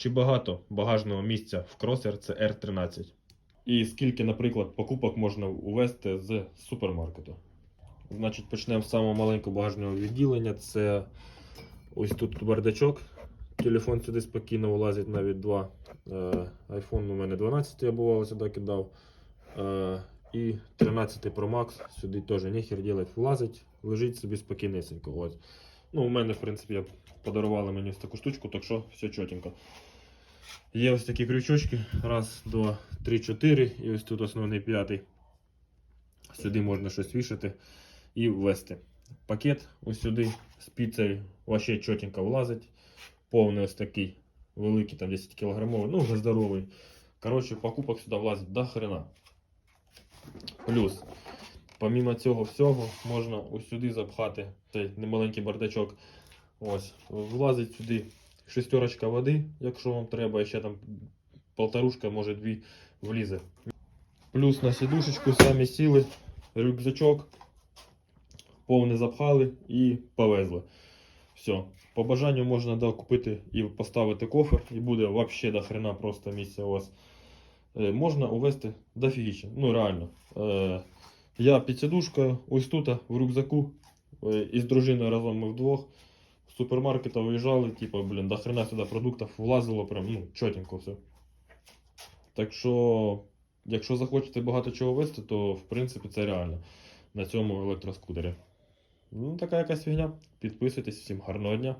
Чи багато багажного місця в кросер CR13? І скільки, наприклад, покупок можна увезти з супермаркету? Значить, почнемо з самого маленького багажного відділення. Це ось тут бардачок. Телефон сюди спокійно влазить навіть два. Е, iPhone у мене 12 я бувало сюди кидав. Е, і 13 Pro Max сюди теж нехер делать влазить, лежить собі спокійнесенько. Ось. Ну, у мене, в принципі, подарували мені таку штучку, так що все чотенько. Є ось такі крючочки. Раз, два, три, чотири. І ось тут основний п'ятий. Сюди можна щось вішати і ввести. Пакет ось сюди з піцею вообще чотенько влазить. Повний ось такий великий, там 10 кілограмовий, ну вже здоровий. Коротше, покупок сюди влазить до хрена. Плюс, помимо цього всього, можна ось сюди запхати цей немаленький бардачок. Ось, влазить сюди шестерочка води, якщо вам треба, ще там полторушка, може дві влізе. Плюс на сідушечку самі сіли, рюкзачок, повне запхали і повезли. Все. По бажанню можна да, купити і поставити кофер, і буде вообще до хрена просто місця у вас. Е, можна увезти дофігіще. Ну реально. Е, я під сідушкою, ось тут в рюкзаку. Е, із дружиною разом ми вдвох. З супермаркета виїжджали, типу, блін, до хрена сюди продуктів влазило, прям, ну, чотенько все. Так що, якщо захочете багато чого вести, то в принципі це реально на цьому електроскутері. Ну, така якась фігня. Підписуйтесь, всім гарного дня.